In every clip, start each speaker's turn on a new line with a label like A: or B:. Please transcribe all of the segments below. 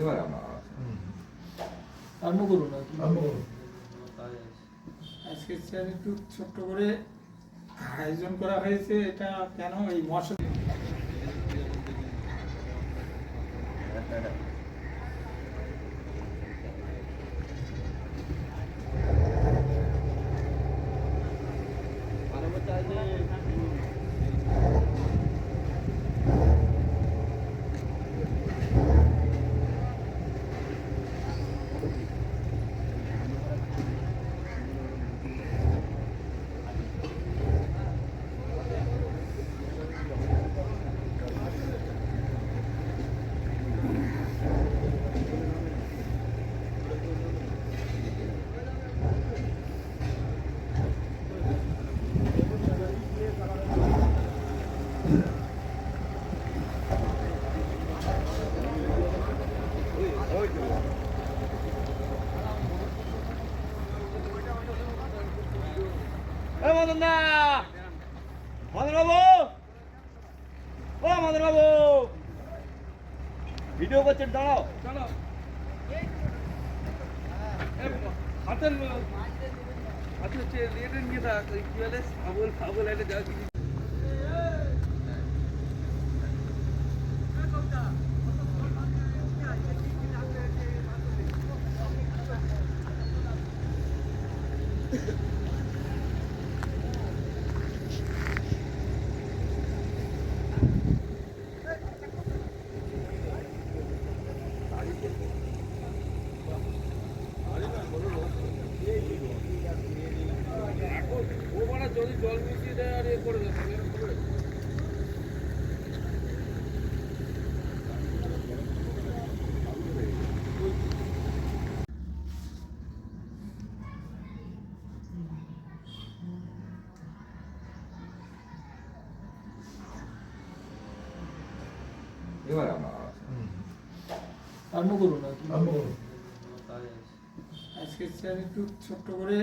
A: এবার আমার
B: আরম্ভ করুন
C: আরম্ভ করুন।
B: আজকে একটু ছোট্ট করে আয়োজন করা হয়েছে এটা কেন এই মশলা
D: মদন দা মদন বাবু ও মদন বাবু ভিডিও করছেন দাঁড়াও।
E: হাতের হাতে হচ্ছে রেটের নিয়ে থাক কি বলে? সাবল সাবল এনে যা কিছু ও মানে যদি জল মিশিয়ে দেয় আর এ করে দেয় তাহলে এরকম হবে?
A: এবার আমার
B: আরম্ভ করুন আর কি
C: আরম্ভ করুন।
B: আজকে স্যার একটু ছোট্ট করে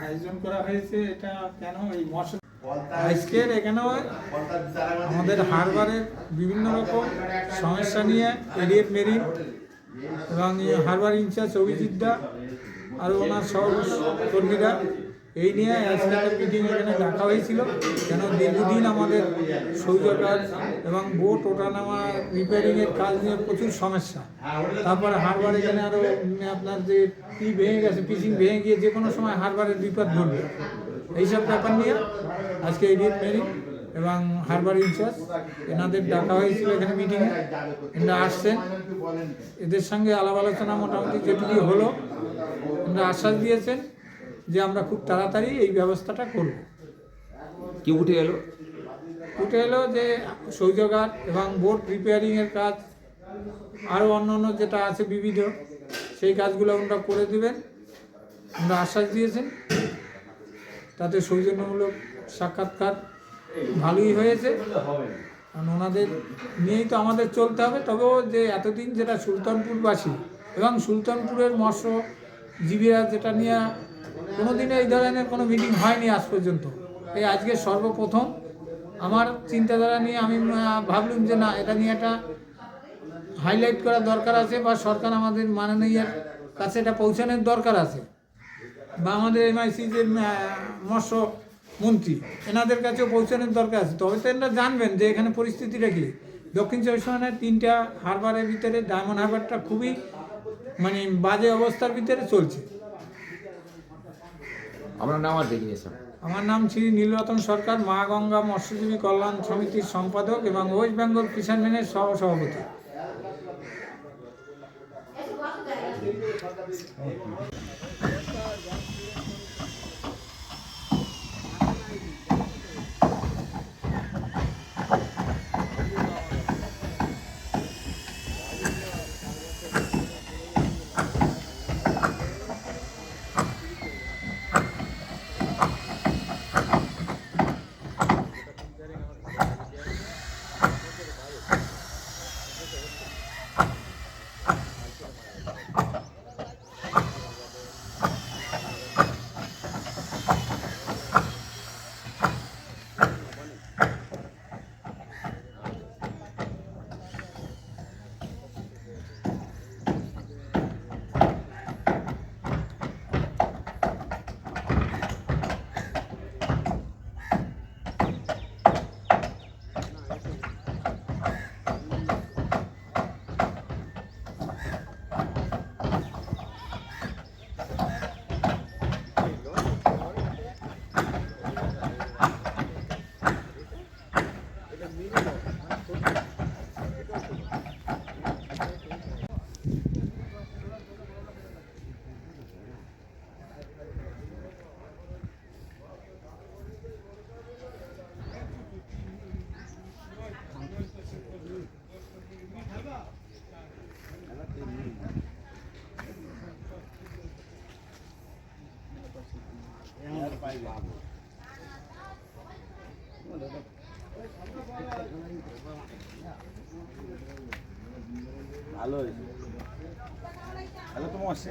B: আয়োজন করা হয়েছে, এটা কেন এই মশলা আজকের এখানে আমাদের হারবারের বিভিন্ন রকম সমস্যা নিয়ে এডিএফ মেরিন এবং হারবার ইনচার্জ অভিজিৎ দা আর ওনার সহ কর্মীরা এই নিয়ে আজকে মিটিং এখানে ডাকা হয়েছিল কেন দীর্ঘদিন আমাদের কাজ এবং বোট ওঠানামা রিপেয়ারিংয়ের কাজ নিয়ে প্রচুর সমস্যা। তারপরে হারবার এখানে আরও আপনার যে পি ভেঙে গেছে পিচিং ভেঙে গিয়ে যে কোনো সময় হারবারের বিপদ ঘটবে এইসব ব্যাপার নিয়ে আজকে এডিট মেরিন এবং হারবার ইনচার্জ এনাদের ডাকা হয়েছিল এখানে মিটিংয়ে এনারা আসছেন। এদের সঙ্গে আলাপ আলোচনা মোটামুটি যেটুকু হলো, এনারা আশ্বাস দিয়েছেন। যে আমরা খুব তাড়াতাড়ি এই ব্যবস্থাটা করব।
A: কি উঠে এলো?
B: উঠে এলো যে শৌচাগার এবং বোট রিপেয়ারিংয়ের কাজ আরও অন্য অন্য যেটা আছে বিবিধ সেই কাজগুলো ওনারা করে দেবেন। ওনারা আশ্বাস দিয়েছেন। তাতে সৌজন্যমূলক সাক্ষাৎকার ভালোই হয়েছে। কারণ ওনাদের নিয়েই তো আমাদের চলতে হবে। তবেও যে এতদিন যেটা সুলতানপুরবাসী এবং সুলতানপুরের মৎস্যজীবীরা যেটা নিয়ে কোনোদিনও এই ধরনের কোনো মিটিং হয়নি আজ পর্যন্ত। এই আজকে সর্বপ্রথম আমার চিন্তাধারা নিয়ে আমি ভাবলাম যে না, এটা নিয়ে একটা হাইলাইট করার দরকার আছে বা সরকার আমাদের মাননীয়ের কাছে এটা পৌঁছানোর দরকার আছে। বা আমাদের এমআইসি যে মৎস্য মন্ত্রী, এনাদের কাছেও পৌঁছানোর দরকার আছে। তবে তো এনারা জানবেন যে এখানে পরিস্থিতিটা কী। দক্ষিণ চব্বিশ পরগনার তিনটা হারবারের ভিতরে ডায়মন্ড হারবারটা খুবই মানে বাজে অবস্থার ভিতরে চলছে।
A: আপনার নাম আর ডেজিনেশন
B: আমার নাম শ্রী নীলরতন সরকার, মা গঙ্গা মৎস্যজীবী কল্যাণ সমিতির সম্পাদক এবং ওয়েস্ট বেঙ্গল ফিশারম্যানের সহ সভাপতি
D: ভালো হয়েছে। ভালো তো মরছে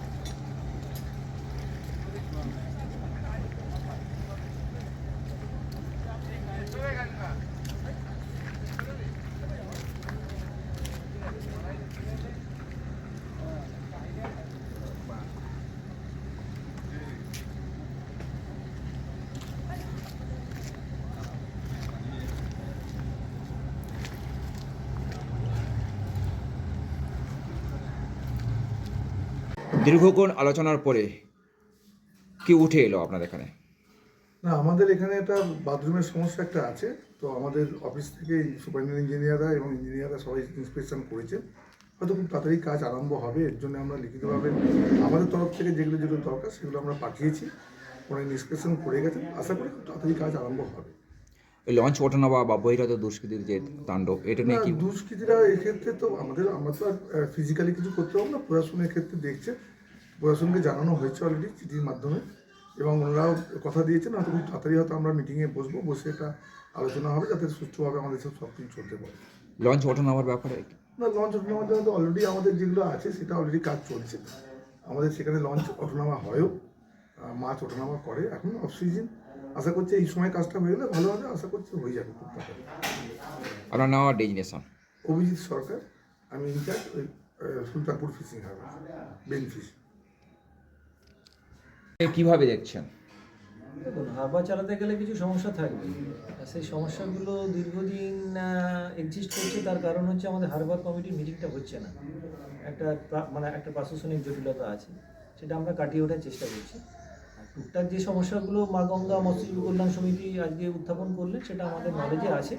A: দীর্ঘক্ষণ আলোচনার পরে কি উঠে এলো আপনার এখানে?
C: না আমাদের এখানে একটা বাথরুমের সমস্যা একটা আছে। তো আমাদের অফিস থেকে সুপারিনটেন্ডেন্ট ইঞ্জিনিয়াররা এবং ইঞ্জিনিয়াররা সবাই ইন্সপেকশন করেছে। হয়তো খুব তাড়াতাড়ি কাজ আরম্ভ হবে এর জন্য আমরা লিখিতভাবে আমাদের তরফ থেকে যেগুলো যেগুলো দরকার সেগুলো আমরা পাঠিয়েছি। ওরা ইন্সপেকশন করে গেছেন। আশা করি খুব তাড়াতাড়ি কাজ আরম্ভ হবে।
A: লঞ্চ ওঠানো বা বহিরাত দুষ্কৃতির যে তাণ্ডব এটা নিয়ে কি
C: দুষ্কৃতীরা এক্ষেত্রে তো আমাদের আমরা তো আর ফিজিক্যালি কিছু করতে পারব না। প্রশাসনের ক্ষেত্রে দেখছে। প্রশাসনকে জানানো হয়েছে অলরেডি চিঠির মাধ্যমে এবং ওনারাও কথা দিয়েছেন হয়তো খুব তাড়াতাড়ি হয়তো আমরা মিটিংয়ে বসবো বসে একটা আলোচনা হবে যাতে সুষ্ঠুভাবে আমাদের সব সব কিছু চলতে পারে।
A: লঞ্চ ওঠানোর ব্যাপারে
C: না লঞ্চ ওঠানামার জন্য তো অলরেডি আমাদের যেগুলো আছে সেটা অলরেডি কাজ চলছে। আমাদের সেখানে লঞ্চ ওঠানামা হয়ও মাছ ওঠানামা করে এখন অফ সিজন আশা করছি এই সময় কাজটা হয়ে গেলে ভালো হবে আশা করছি হয়ে যাবে খুব তাড়াতাড়ি।
A: আপনার নাম আর ডেজিনেশন
C: অভিজিৎ সরকার আমি ইনচার্জ ওই সুলতানপুর ফিশিং হারবার বেন ফিশ
A: কীভাবে দেখছেন?
F: দেখুন হারবার চালাতে গেলে কিছু সমস্যা থাকবে। সেই সমস্যাগুলো দীর্ঘদিন এক্সিস্ট করছে, তার কারণ হচ্ছে আমাদের হারবার কমিটির মিটিংটা হচ্ছে না। একটা মানে একটা প্রশাসনিক জটিলতা আছে, সেটা আমরা কাটিয়ে ওঠার চেষ্টা করছি। টুকটাক যে সমস্যাগুলো মা গঙ্গা মৎস্যজীবী কল্যাণ সমিতি আজকে উত্থাপন করলেন সেটা আমাদের নলেজে আছে।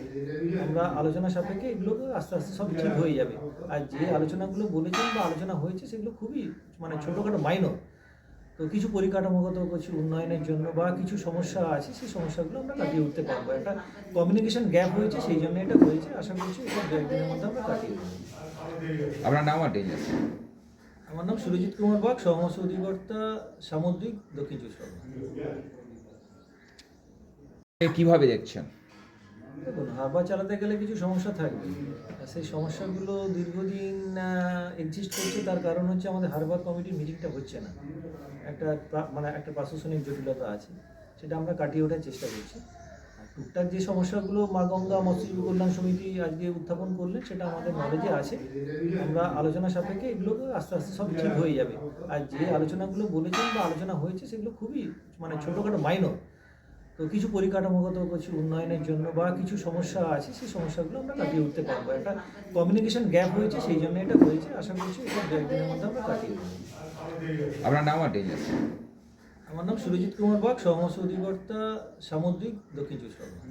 F: আমরা আলোচনা সাপেক্ষে এগুলো আস্তে আস্তে সব ঠিক হয়ে যাবে। আর যে আলোচনাগুলো বলেছেন বা আলোচনা হয়েছে, সেগুলো খুবই মানে ছোটোখাটো মাইনর তো কিছু পরিকাঠামোগত কিছু উন্নয়নের জন্য বা কিছু সমস্যা আছে সেই সমস্যাগুলো আমরা কাটিয়ে উঠতে পারব। একটা কমিউনিকেশন গ্যাপ হয়েছে সেই জন্য এটা হয়েছে। আশা করছি এটা দু একদিনের মধ্যে আমরা কাটিয়ে দেবো
A: আপনার নাম আর
F: আমার নাম সুরজিৎ কুমার বাগ সহমর্ষ অধিকর্তা সামুদ্রিক দক্ষিণ চব্বিশ পরগনা।
A: কীভাবে দেখছেন?
F: দেখুন হারবার চালাতে গেলে কিছু সমস্যা থাকবে। সেই সমস্যাগুলো দীর্ঘদিন এক্সিস্ট করছে, তার কারণ হচ্ছে আমাদের হারবার কমিটির মিটিংটা হচ্ছে না। একটা মানে একটা প্রশাসনিক জটিলতা আছে, সেটা আমরা কাটিয়ে ওঠার চেষ্টা করছি। টুকটাক যে সমস্যাগুলো মা গঙ্গা মৎস্যজীবী কল্যাণ সমিতি আজকে উত্থাপন করলেন সেটা আমাদের নলেজে আছে। আমরা আলোচনা সাপেক্ষে এগুলো আস্তে আস্তে সব ঠিক হয়ে যাবে। আর যে আলোচনাগুলো বলেছেন বা আলোচনা হয়েছে, সেগুলো খুবই মানে ছোটোখাটো মাইনর তো কিছু পরিকাঠামোগত কিছু উন্নয়নের জন্য বা কিছু সমস্যা আছে সেই সমস্যাগুলো আমরা কাটিয়ে উঠতে পারব। একটা কমিউনিকেশন গ্যাপ হয়েছে সেই জন্য এটা হয়েছে। আশা করছি এটা দু একদিনের মধ্যে আমরা কাটিয়ে দেবো
A: আপনার নাম আর
F: আমার নাম সুরজিৎ কুমার বাগ সহমস অধিকর্তা সামুদ্রিক দক্ষিণ চব্বিশ পরগনা।